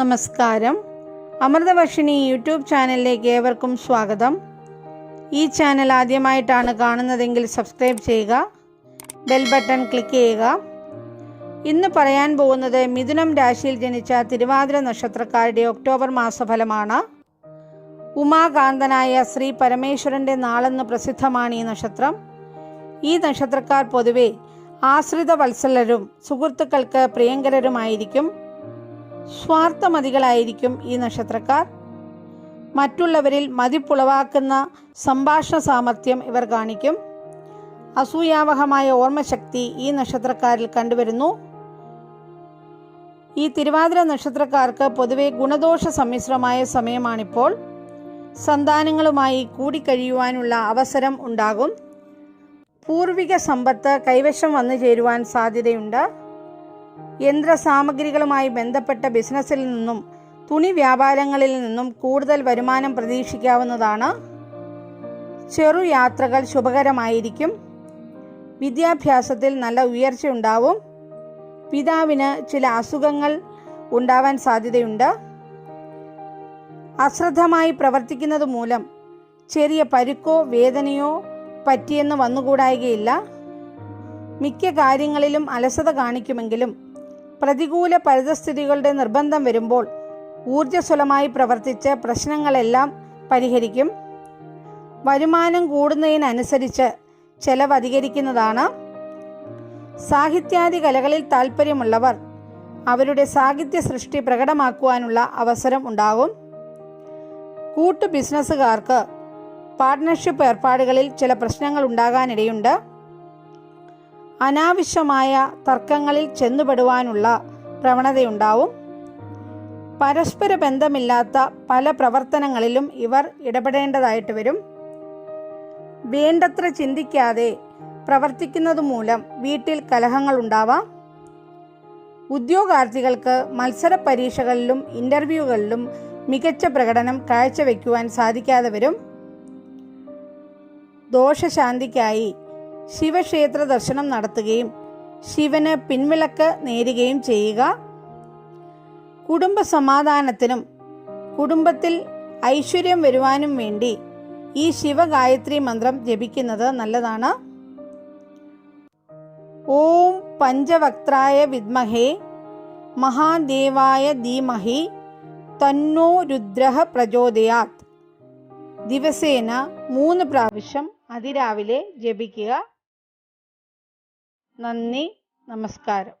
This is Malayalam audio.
നമസ്കാരം. അമൃതവർഷിണി യൂട്യൂബ് ചാനലിലേക്ക് ഏവർക്കും സ്വാഗതം. ഈ ചാനൽ ആദ്യമായിട്ടാണ് കാണുന്നതെങ്കിൽ സബ്സ്ക്രൈബ് ചെയ്യുക ബെൽ ബട്ടൺ ക്ലിക്ക് ചെയ്യുക. ഇന്ന് പറയാൻ പോകുന്നത് മിഥുനം രാശിയിൽ ജനിച്ച തിരുവാതിര നക്ഷത്രക്കാരുടെ ഒക്ടോബർ മാസഫലമാണ്. ഉമാകാന്തനായ ശ്രീ പരമേശ്വരന്റെ നാളെന്ന് പ്രസിദ്ധമാണ് ഈ നക്ഷത്രം. ഈ നക്ഷത്രക്കാർ പൊതുവെ ആശ്രിത വത്സലരും സുഹൃത്തുക്കൾക്ക് പ്രിയങ്കരരുമായിരിക്കും. സ്വാർത്ഥമതികളായിരിക്കും ഈ നക്ഷത്രക്കാർ. മറ്റുള്ളവരിൽ മതിപ്പുളവാക്കുന്ന സംഭാഷണ സാമർഥ്യം ഇവർ കാണിക്കും. അസൂയാവഹമായ ഓർമ്മശക്തി ഈ നക്ഷത്രക്കാരിൽ കണ്ടുവരുന്നു. ഈ തിരുവാതിര നക്ഷത്രക്കാർക്ക് പൊതുവെ ഗുണദോഷ സമ്മിശ്രമായ സമയമാണിപ്പോൾ. സന്താനങ്ങളുമായി കൂടിക്കഴിയുവാനുള്ള അവസരം ഉണ്ടാകും. പൂർവിക സമ്പത്ത് കൈവശം വന്നു ചേരുവാൻ സാധ്യതയുണ്ട്. യന്ത്രസാമഗ്രികളുമായി ബന്ധപ്പെട്ട ബിസിനസ്സിൽ നിന്നും തുണി വ്യാപാരങ്ങളിൽ നിന്നും കൂടുതൽ വരുമാനം പ്രതീക്ഷിക്കാവുന്നതാണ്. ചെറു യാത്രകൾ ശുഭകരമായിരിക്കും. വിദ്യാഭ്യാസത്തിൽ നല്ല ഉയർച്ച ഉണ്ടാവും. പിതാവിന് ചില അസുഖങ്ങൾ ഉണ്ടാവാൻ സാധ്യതയുണ്ട്. അശ്രദ്ധമായി പ്രവർത്തിക്കുന്നത് മൂലം ചെറിയ പരുക്കോ വേദനയോ പറ്റിയെന്ന് വന്നുകൂടായികയില്ല. മിക്ക കാര്യങ്ങളിലും അലസത കാണിക്കുമെങ്കിലും പ്രതികൂല പരിതസ്ഥിതികളുടെ നിർബന്ധം വരുമ്പോൾ ഊർജസ്വലമായി പ്രവർത്തിച്ച് പ്രശ്നങ്ങളെല്ലാം പരിഹരിക്കും. വരുമാനം കൂടുന്നതിനനുസരിച്ച് ചെലവ് അധികരിക്കുന്നതാണ്. സാഹിത്യാദി കലകളിൽ താല്പര്യമുള്ളവർ അവരുടെ സാഹിത്യ സൃഷ്ടി പ്രകടമാക്കുവാനുള്ള അവസരം ഉണ്ടാകും. കൂട്ടു ബിസിനസ്സുകാർക്ക് പാർട്ട്ണർഷിപ്പ് ഏർപ്പാടുകളിൽ ചില പ്രശ്നങ്ങൾ ഉണ്ടാകാനിടയുണ്ട്. അനാവശ്യമായ തർക്കങ്ങളിൽ ചെന്നുപെടുവാനുള്ള പ്രവണതയുണ്ടാവും. പരസ്പര ബന്ധമില്ലാത്ത പല പ്രവർത്തനങ്ങളിലും ഇവർ ഇടപെടേണ്ടതായിട്ട് വരും. വേണ്ടത്ര ചിന്തിക്കാതെ പ്രവർത്തിക്കുന്നത് മൂലം വീട്ടിൽ കലഹങ്ങൾ ഉണ്ടാവാം. ഉദ്യോഗാർത്ഥികൾക്ക് മത്സര പരീക്ഷകളിലും ഇന്റർവ്യൂകളിലും മികച്ച പ്രകടനം കാഴ്ചവെക്കുവാൻ സാധിക്കാതെ വരും. ദോഷശാന്തിക്കായി ശിവക്ഷേത്ര ദർശനം നടത്തുകയും ശിവന് പിൻവിളക്ക് നേരുകയും ചെയ്യുക. കുടുംബ സമാധാനത്തിനും കുടുംബത്തിൽ ഐശ്വര്യം വരുവാനും വേണ്ടി ഈ ശിവഗായത്രി മന്ത്രം ജപിക്കുന്നത് നല്ലതാണ്. ഓം പഞ്ചവക്ത്രായ വിദ്മഹേ മഹാദേവായ ധീമഹി തന്നോ രുദ്രഹ പ്രചോദയാത്. ദിവസേന മൂന്ന് പ്രാവശ്യം അതിരാവിലെ ജപിക്കുക. നന്ദി നമസ്കാരം.